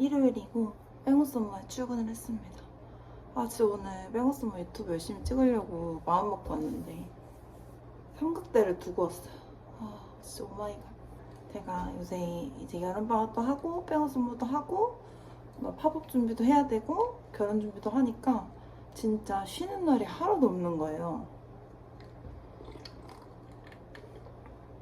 일요일이고 뺑호썸머에 출근을 했습니다. 아 진짜 오늘 뺑호썸머 유튜브 열심히 찍으려고 마음먹고 왔는데 삼각대를 두고 왔어요. 아 진짜 오마이갓. 제가 요새 이제 여름방학도 하고 뺑호썸머도 하고 뭐 팝업 준비도 해야 되고 결혼 준비도 하니까 진짜 쉬는 날이 하나도 없는 거예요.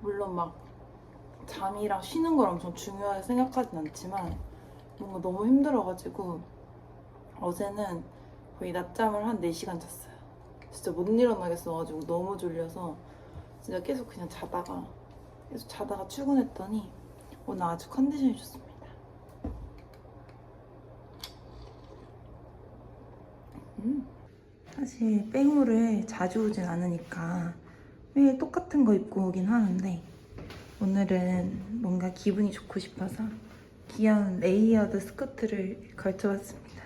물론 막 잠이랑 쉬는 걸 엄청 중요하게 생각하진 않지만 뭔가 너무 힘들어가지고 어제는 거의 낮잠을 한 4시간 잤어요. 진짜 못 일어나겠어가지고 너무 졸려서 진짜 계속 그냥 자다가 계속 자다가 출근했더니 오늘 아주 컨디션이 좋습니다. 음. 사실 뺑우를 자주 오진 않으니까 매일 똑같은 거 입고 오긴 하는데 오늘은 뭔가 기분이 좋고 싶어서 귀여운 레이어드 스커트를 걸쳐봤습니다.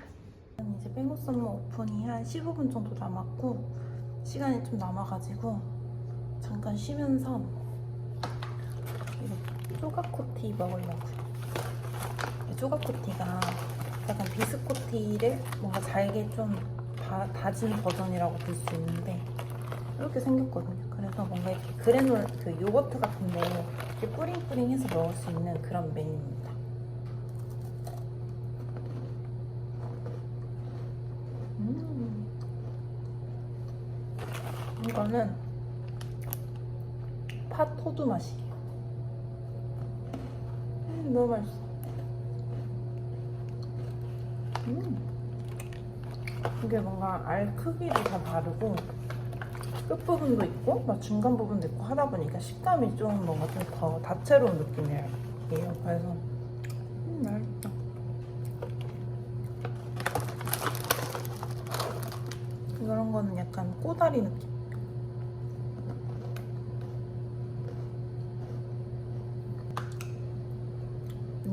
이제 뺑우 썸머 오픈이 한 15분 정도 남았고 시간이 좀 남아가지고 잠깐 쉬면서 쪼가코티 먹으려고요. 이 쪼가코티가 약간 비스코티를 뭔가 잘게 좀 다, 다진 버전이라고 볼 수 있는데 이렇게 생겼거든요. 그래서 뭔가 이렇게 그래놀 그 요거트 같은데 이렇게 뿌링뿌링해서 먹을 수 있는 그런 메뉴입니다. 음. 이거는 팥 호두 맛이에요. 음, 너무 맛있어. 음. 이게 뭔가 알 크기도 다 다르고 끝부분도 있고 막 중간 부분도 있고 하다 보니까 식감이 좀 뭔가 좀 더 다채로운 느낌이에요. 그래서 음, 맛있다. 이런 거는 약간 꼬다리 느낌.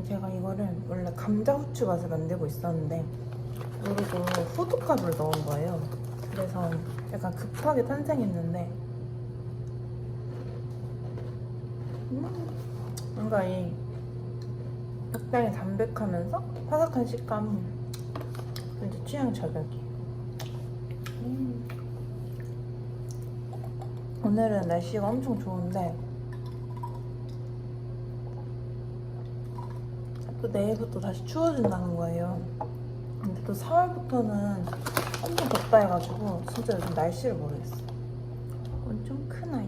제가 이거를 원래 감자 후추 맛을 만들고 있었는데 모르고 호두가루를 넣은 거예요. 그래서 약간 급하게 탄생했는데 음, 뭔가 이 적당히 담백하면서 바삭한 식감이 진짜 취향 저격이에요. 음. 오늘은 날씨가 엄청 좋은데 또 내일부터 다시 추워진다는 거예요. 근데 또 4월부터는 엄청 덥다 해가지고 진짜 요즘 날씨를 모르겠어. 좀큰 아이.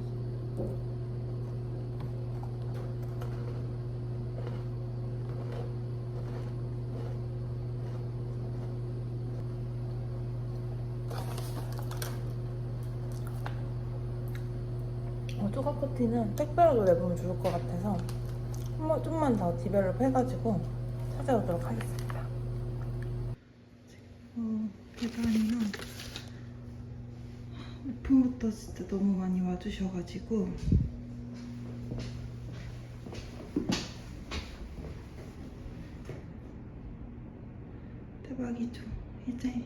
어, 조각 커티는 택배로도 내보면 좋을 것 같아서 한번 좀만 더 디벨롭 해가지고 찾아오도록 하겠습니다. 어, 배달이랑 오픈부터 진짜 너무 많이 와주셔가지고 대박이죠. 이제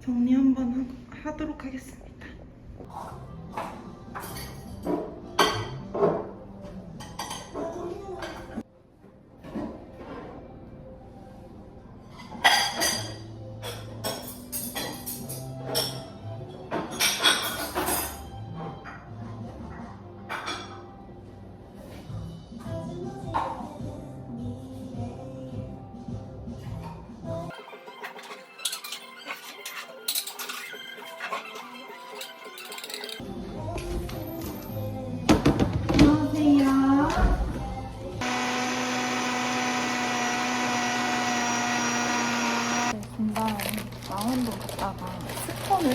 정리 한번 하, 하도록 하겠습니다.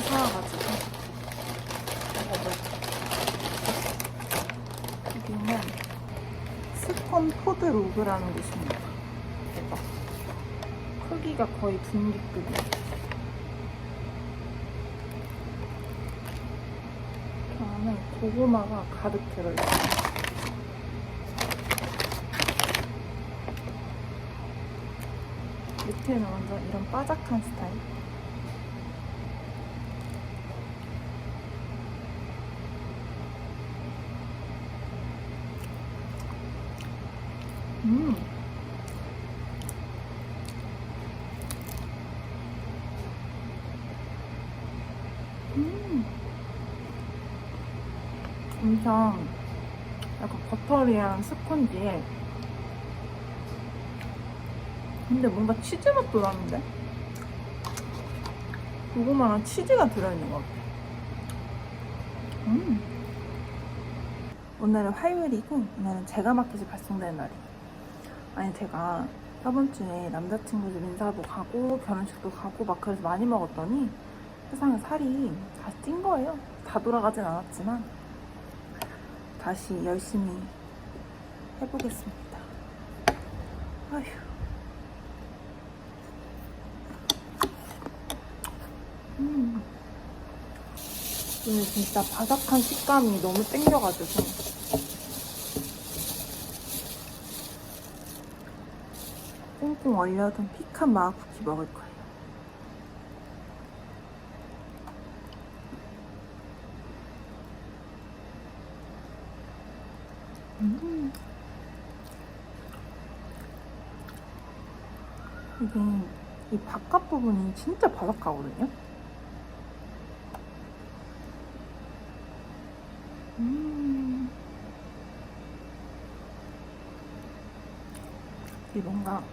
사와가지고 먹어볼게요. 여기는 스콘 포드 로그라는 곳입니다. 대박. 크기가 거의 분기급이에요. 그 안에 고구마가 가득 들어있어요. 밑에는 완전 이런 바삭한 스타일. 음. 엄청 약간 버터리한 스펀지에 근데 뭔가 치즈 맛도 나는데? 고구마랑 치즈가 들어있는 것 같아. 음. 오늘은 화요일이고 오늘은 제가 마켓이 발송되는 날이에요. 아니 제가 저번 주에 남자친구 집 인사도 가고 결혼식도 가고 막 그래서 많이 먹었더니 세상에 살이 다시 찐 거예요. 다 돌아가진 않았지만 다시 열심히 해보겠습니다. 아휴. 음. 오늘 진짜 바삭한 식감이 너무 땡겨가지고 꽁꽁 얼려둔 피칸 마아 쿠키 먹을 거예요. 음. 이게 이 바깥 부분이 진짜 바삭하거든요. 음. 이 뭔가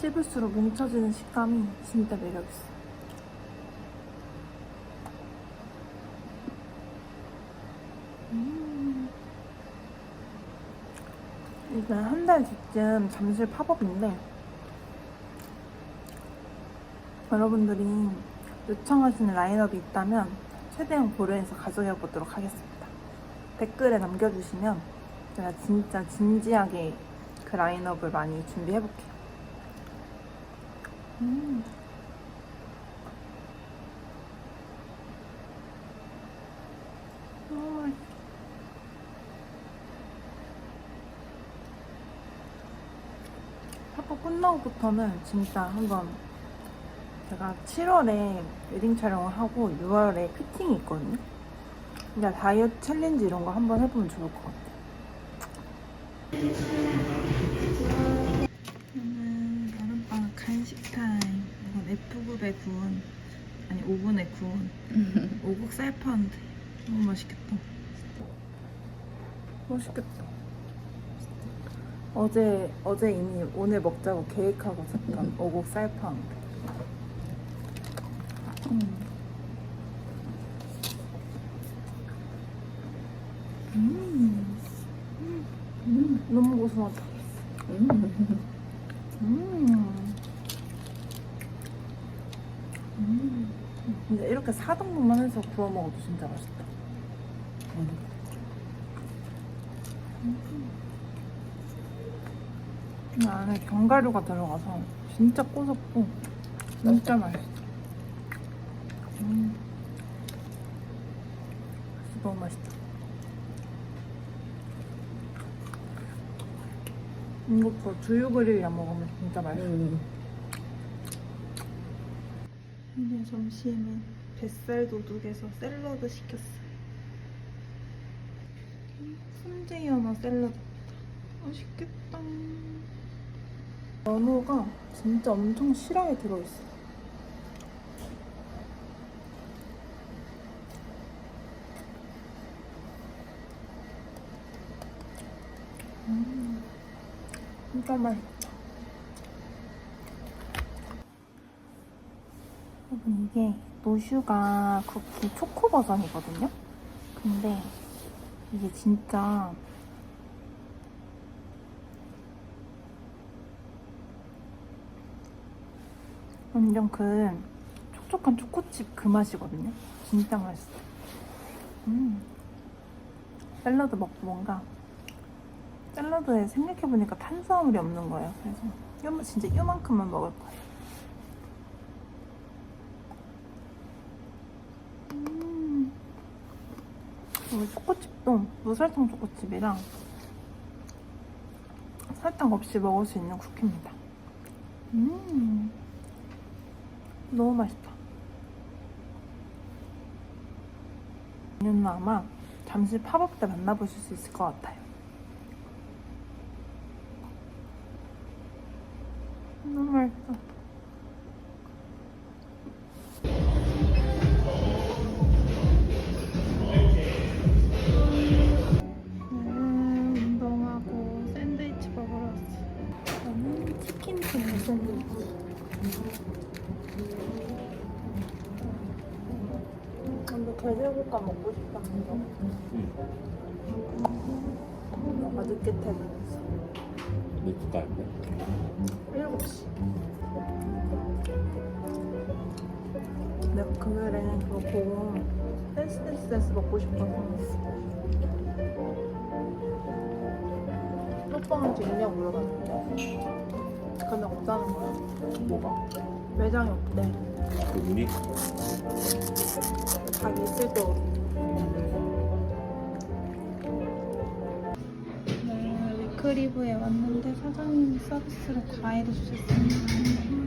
씹을수록 뭉쳐지는 식감이 진짜 매력있어. 음. 이게 한달 뒤쯤 잠실 팝업인데 여러분들이 요청하시는 라인업이 있다면 최대한 고려해서 가져가 보도록 하겠습니다. 댓글에 남겨주시면 제가 진짜 진지하게 그 라인업을 많이 준비해 볼게요. 음. 너무 맛있어. 학교 끝나고부터는 진짜 한번 제가 7월에 웨딩 촬영을 하고 6월에 피팅이 있거든요. 그러니까 다이어트 챌린지 이런 거 한번 해보면 좋을 것 같아요. 오늘 여름방학 간식 타임. 이건 F급에 구운, 아니 오븐에 구운 오곡 쌀파인데 너무 맛있겠다. 맛있겠다. 어제 어제 이미 오늘 먹자고 계획하고 샀던 오곡 쌀파인데. 음. 음. 음. 너무 고소하다. 음. 음. 근데 이렇게 사등분만 해서 구워 먹어도 진짜 맛있다. 이 안에 견과류가 들어가서 진짜 고소고 진짜 맛있어. 음. 너무 맛있다. 이것도 두유그릴이랑 먹으면 진짜 맛있어. 오늘 점심은 뱃살 도둑에서 샐러드 시켰어요. 훈제 연어 샐러드입니다. 맛있겠다. 연어가 진짜 엄청 실하게 들어있어. 진짜 맛있다. 여러분 이게 노슈가 쿠키 초코 버전이거든요. 근데 이게 진짜 완전 그 촉촉한 초코칩 그 맛이거든요. 진짜 맛있어. 음. 샐러드 먹고 뭔가 샐러드에 생각해보니까 탄수화물이 없는 거예요. 그래서 요, 진짜 요만큼만 먹을 거예요. 음. 그리고 초코칩도 무설탕 초코칩이랑 설탕 없이 먹을 수 있는 쿠키입니다. 음. 너무 맛있다. 얘는 아마 잠시 팝업 때 만나보실 수 있을 것 같아요. 너무 맛있어. 운동하고 샌드위치 먹으러 왔어. 저는 치킨 튀김 샌드위치. 근데 돼지국밥 먹고 싶다. 응. 맛있게 태어났어. 맥주 깔까? 그거 보고 댄스 댄스 먹고 싶어서 호빵한테 있냐고 물어봤는데 근데 없다는 거야. 뭐가? 매장이 없대. 그분이? 자기 있을 때 오래 네, 왔는데 사장님이 서비스로 과일을 주셨습니다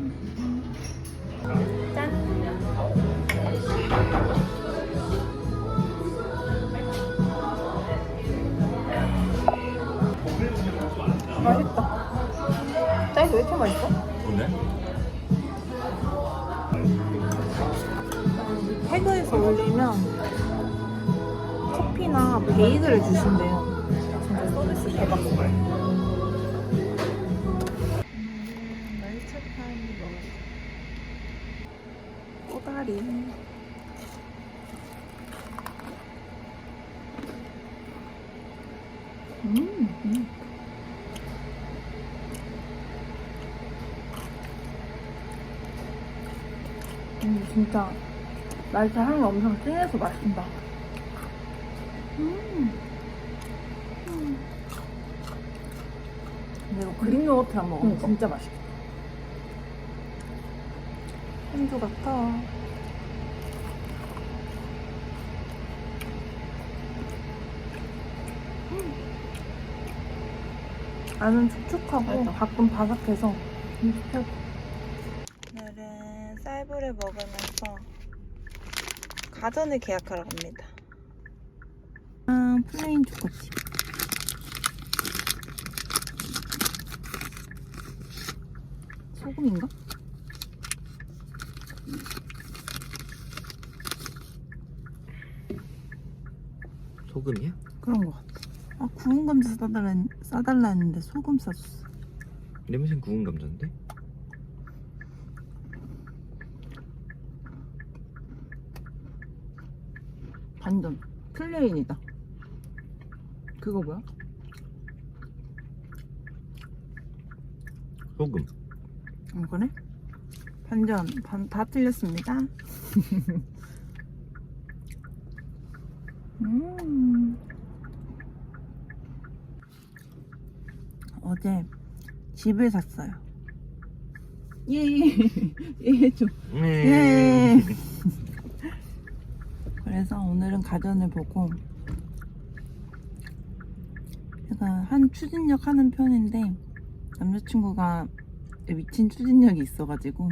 왜 이렇게 맛있어? 오늘? 태그에서 올리면 커피나 베이글을 주신대요. 진짜 서비스 대박. 꼬다리. 음, 음. 음, 진짜 말차 향이 엄청 진해서 맛있다. 음. 음. 근데 이거 그릭 요거트랑 먹으면 진짜 맛있겠다. 한주 같아. 음. 안은 축축하고 밖은 바삭해서 진짜 최고. 쌀불을 먹으면서 가전을 계약하러 갑니다. 아, 플레인 초코칩. 소금인가? 소금이야? 그런 것 같아. 아, 구운 감자 싸달라, 싸달라 했는데 소금 싸줬어. 냄새는 구운 감자인데? 반전. 플레인이다. 그거 뭐야? 소금 어, 그래? 반전. 반, 다 틀렸습니다. 음. 어제 집을 샀어요. 예, 예, 좀. 예. 그래서 오늘은 가전을 보고 제가 한 추진력 하는 편인데 남자친구가 미친 추진력이 있어가지고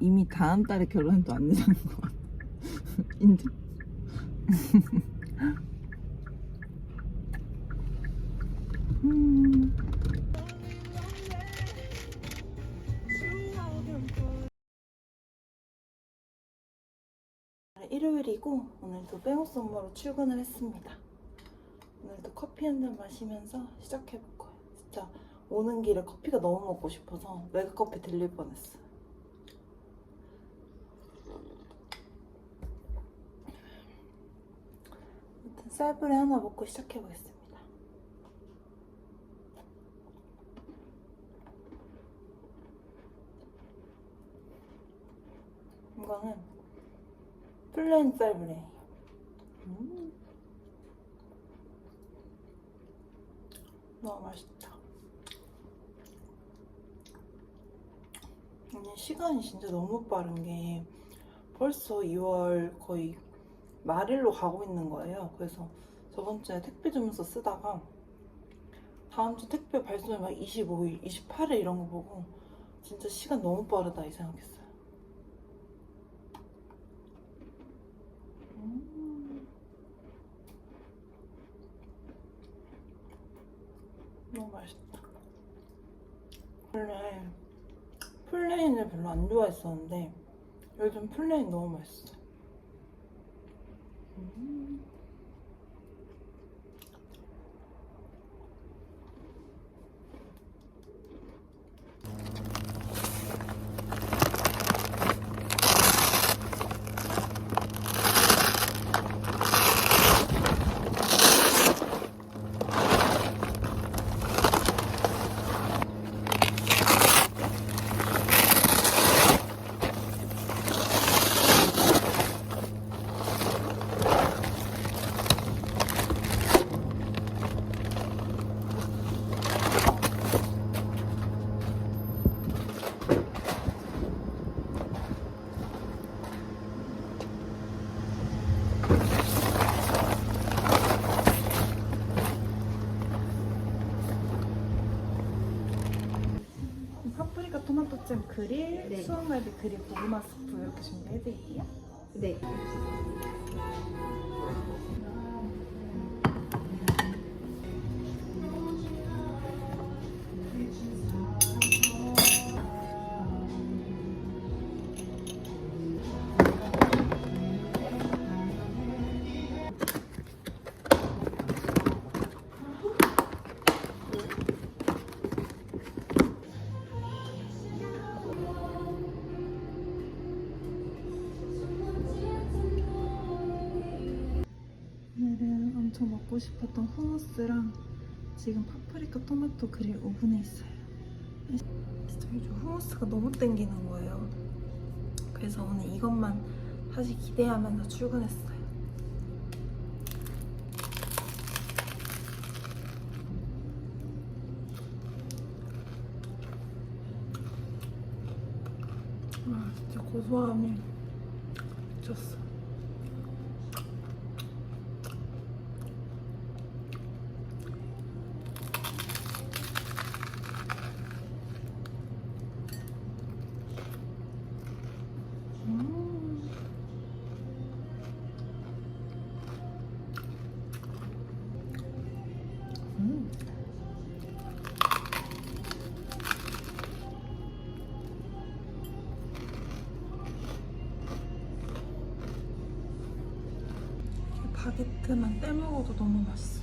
이미 다음 달에 결혼해도 안 되는 것 같아. 인증. 빼곡 업무로 출근을 했습니다. 오늘도 커피 한 잔 마시면서 시작해볼 거예요. 진짜 오는 길에 커피가 너무 먹고 싶어서 메가커피 들릴 뻔했어요. 아무튼 쌀불에 하나 먹고 시작해보겠습니다. 이거는 플레인 쌀불이에요. 음. 너무 맛있다. 아니, 시간이 진짜 너무 빠른 게 벌써 2월 거의 말일로 가고 있는 거예요. 그래서 저번 주에 택배 주문서 쓰다가 다음 주 택배 발송이 막 25일, 28일 이런 거 보고 진짜 시간 너무 빠르다 이 생각했어요. 음. 너무 맛있다. 원래 플레인을 별로 안 좋아했었는데 요즘 플레인 너무 맛있어. 음. 토마토잼 그릴, 네. 수원갈비 그릴 고구마 스프 이렇게 준비해드릴게요. 네. 먹고 싶었던 후무스랑 지금 파프리카 토마토 그릴 오븐에 있어요. 진짜 요즘 후무스가 너무 땡기는 거예요. 그래서 오늘 이것만 사실 기대하면서 출근했어요. 아 진짜 고소함이 미쳤어. 바게트만 떼먹어도 너무 맛있어.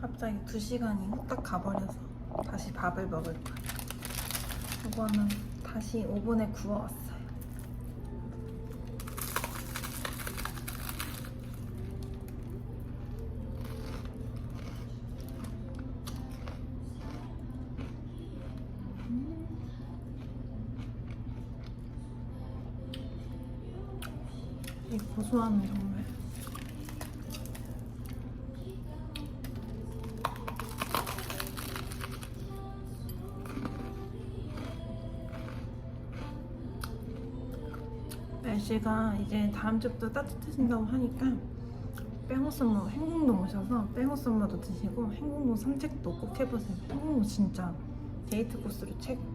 갑자기 두 시간이 후딱 가버려서 다시 밥을 먹을 거야. 이거는 다시 오븐에 구워왔어 이 고소함이 정말 날씨가 이제 다음 주부터 따뜻해진다고 하니까 뺑호썸머 행궁동 오셔서 뺑호썸머도 드시고 행궁동 산책도 꼭 해보세요. 행궁동 진짜 데이트 코스로 최고.